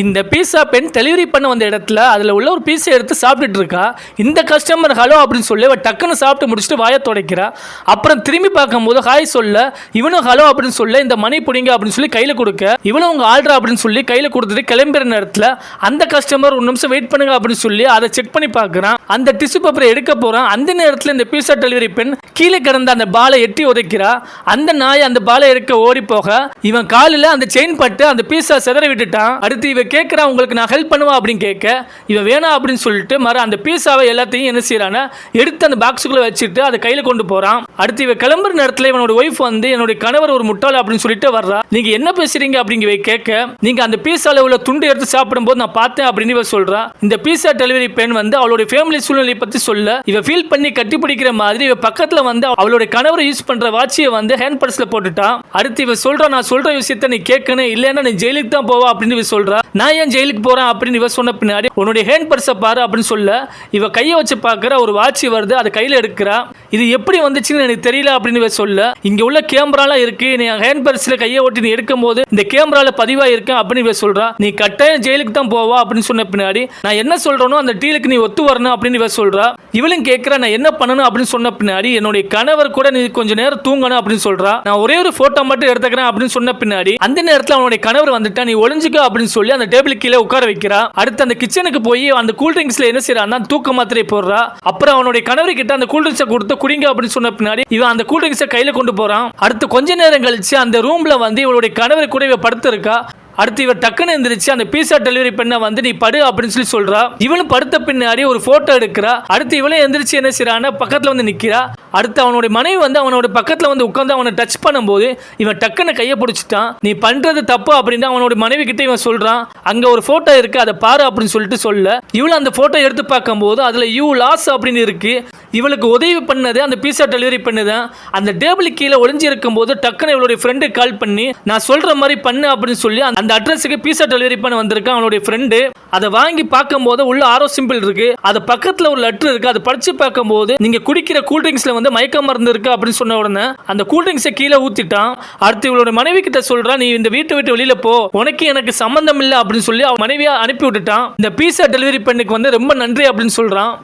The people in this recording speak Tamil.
இந்த பீஸா பெண் டெலிவரி பண்ண வந்த இடத்துல அதில் உள்ள ஒரு பீஸை எடுத்து சாப்பிட்டுட்டு இருக்கா? இந்த கஸ்டமர் ஹலோ அப்படின்னு சொல்லி அவ டக்குன்னு சாப்பிட்டு முடிச்சுட்டு வாயை துடைக்கிறா. அப்புறம் திரும்பி பார்க்கும்போது ஹாய் சொல்ல இவனும் ஹலோ அப்படின்னு சொல்ல இந்த மணி பிடிங்க அப்படின்னு சொல்லி கையில் கொடுக்க. இவனும் உங்க ஆர்டர் அப்படின்னு சொல்லி கையில் கொடுத்துட்டு கிளம்புற நேரத்தில் அந்த கஸ்டமர் ஒரு நிமிஷம் வெயிட் பண்ணுங்க அப்படின்னு சொல்லி அதை செக் பண்ணி பார்க்குறான். அந்த டிஷ்யூ பேப்பரை எடுக்க போறான். அந்த நேரத்தில் இந்த பீஸா டெலிவரி பெண் கீழே கிடந்த அந்த பாலை எட்டி உதைக்கிறா. அந்த நாய் அந்த பாலை எடுக்க ஓடி போக இவன் காலில் அந்த செயின் பட்டு அந்த பீஸா சிதற விட்டுட்டான். அடுத்து இவன் கேட்குறா உங்களுக்கு நான் ஹெல்ப் பண்ணுவா? அப்படின்னு கேட்க இவன் வேணாம் அப்படின்னு சொல்லிட்டு மற அந்த பீஸாவை எல்லாத்தையும் என்ன செய்கிறான்னா எடுத்து அந்த பாக்ஸுக்குள்ளே வச்சுட்டு அதை கையில் கொண்டு போறான். அடுத்து இவன் கிளம்புற நேரத்தில் இவனோட ஒய்ஃப் வந்து என்னுடைய கணவர் ஒரு முட்டாள்? அப்படின்னு சொல்லிட்டு வர்றா. நீங்க என்ன பேசுறீங்க? அப்படிங்க கேட்க நீங்க அந்த பீஸாவில் உள்ள துண்டு எடுத்து சாப்பிடும்போது நான் பார்த்தேன் அப்படின்னு இவன் சொல்றா. இந்த பீஸா டெலிவரி பெண் வந்து அவளுடைய ஃபேமிலி சூழ்நிலையை பற்றி சொல்ல இவ ஃபீல் பண்ணி கட்டிப்பிடிக்கிற மாதிரி இவ பக்கத்தில் வந்து அவளுடைய கணவர் யூஸ் பண்ணுற வாட்சியை வந்து ஹேண்ட் பர்ஸில் போட்டுட்டான். அடுத்து இவ சொல்றா நான் சொல்கிற விஷயத்த நீ கேட்கணும் இல்லைன்னா நீ ஜெயிலுக்கு தான் போவா அப்படின்னு இவ சொல்றா. நான் ஏன் ஜெயிலுக்கு போகிறேன் அப்படின்னு இவ சொன்ன பின்னாடி உன்னுடைய ஹேண்ட் பர்ஸை பாரு அப்படின்னு சொல்ல இவ கையை வச்சு பார்க்கற ஒரு வாட்சி வருது அதை கையில் எடுக்கிறா. இது எப்படி வந்துச்சுன்னு எனக்கு தெரியல அப்படின்னு இவ சொல்ல இங்கே உள்ள கேமராலாம் இருக்கு நீ ஹேண்ட் பர்ஸில் கையை ஓட்டி நீ எடுக்கும் போது இந்த கேமராவில் பதிவாக இருக்கேன் அப்படின்னு இவ சொல்கிறா நீ கட்டாயம் ஜெயிலுக்கு தான் போவா அப்படின்னு சொன்ன பின்னாடி நான் என்ன சொல்றேனோ அந்த டீலுக்கு நீ ஒத்து வரணும் அப்படின்னு இவ சொல்கிறா இவளும் கேட்குறா நான் என்ன பண்ணணும் அப்படின்னு சொன்ன பின்னாடி என்னுடைய கணவர் கூட நீ கொஞ்சம் நேரம் தூங்கணும் அப்படின்னு சொல்கிறா நான் ஒரே ஒரு ஃபோட்டோ மட்டும் எடுத்துக்கிறேன் அப்படின்னு சொன்ன பின்னாடி அந்த நேரத்தில் அவனுடைய கணவர் வந்துட்டா நீ ஒளிஞ்சுக்க அப்படின்னு சொல்லி அந்த டேபிள் கீழே உட்கார வைக்கிறா. அடுத்து அந்த கிச்சனுக்கு போய் அந்த கூல் ட்ரிங்க்ஸ்ல என்ன செய்யறான்னா தூக்க மாத்திரை போடுறா. அப்புறம் அவனுடைய கணவர் கிட்ட அந்த கூல் ட்ரிங்க்ஸை கொடுத்து குடிங்க அப்படின்னு சொன்ன பின்னாடி இவன் அந்த கூல் ட்ரிங்க்ஸை கையில கொண்டு போறான். அடுத்து கொஞ்ச நேரம் கழிச்சு அந்த ரூம்ல வந்து இவளுடைய கணவர் கூட இவ படுத்திருக்கா. அடுத்து இவர் டக்குன்னு எந்திரிச்சு அந்த பீஸா டெலிவரி பண்ண வந்து நீ படு அப்படின்னு சொல்லி சொல்றா. இவளும் படுத்த பின்னாடி ஒரு போட்டோ எடுக்கிறா. அடுத்து இவளும் எந்திரிச்சு என்ன செய்யறான்னா பக்கத்துல வந்து நிக்கிறா. அடுத்து அவனுடைய மனைவி வந்து அவனோட பக்கத்தில் வந்து உட்காந்து அவனை டச் பண்ணும்போது இவன் டக்குன்னு கையை பிடிச்சிட்டான். நீ பண்றது தப்பு அப்படின்னு அவனோட மனைவி கிட்ட இவன் சொல்றான். அங்க ஒரு ஃபோட்டோ இருக்கு அதை பாரு அப்படின்னு சொல்லிட்டு சொல்ல. இவளும் அந்த ஃபோட்டோ எடுத்து பார்க்கும்போது அதுல யூ லாஸ் அப்படின்னு இருக்கு. இவளுக்கு உதவி பண்ணது அந்த பீஸா டெலிவரி பண்ணுதான் அந்த டேபிள் கீழே ஒளிஞ்சு இருக்கும்போது டக்குன்னு இவளுடைய ஃப்ரெண்டு கால் பண்ணி நான் சொல்ற மாதிரி பண்ணு அப்படின்னு சொல்லி அந்த அட்ரஸுக்கு பீஸா டெலிவரி பண்ண வந்திருக்கான் அவனுடைய ஃப்ரெண்டு அதை வாங்கி பார்க்கும்போது உள்ள ஆரோ சிம்பிள் இருக்கு. அது பக்கத்தில் ஒரு லெட்டர் இருக்கு. அதை படிச்சு பார்க்கும்போது நீங்க குடிக்கிற கூல்ட்ரிங்க்ஸில் வந்து மயக்க மருந்து இருக்கு அப்படின்னு சொன்ன உடனே அந்த கூல்ட்ரிங்ஸை கீழே ஊத்திட்டான். அடுத்து இவளோட மனைவி கிட்ட சொல்றான் நீ இந்த வீட்டை விட்டு வெளியில போ. உனக்கு எனக்கு சம்மந்தம் இல்லை அப்படின்னு சொல்லி அவன் மனைவியா அனுப்பி விட்டுட்டான். இந்த பீஸா டெலிவரி பெண்ணுக்கு வந்து ரொம்ப நன்றி அப்படின்னு சொல்றான்.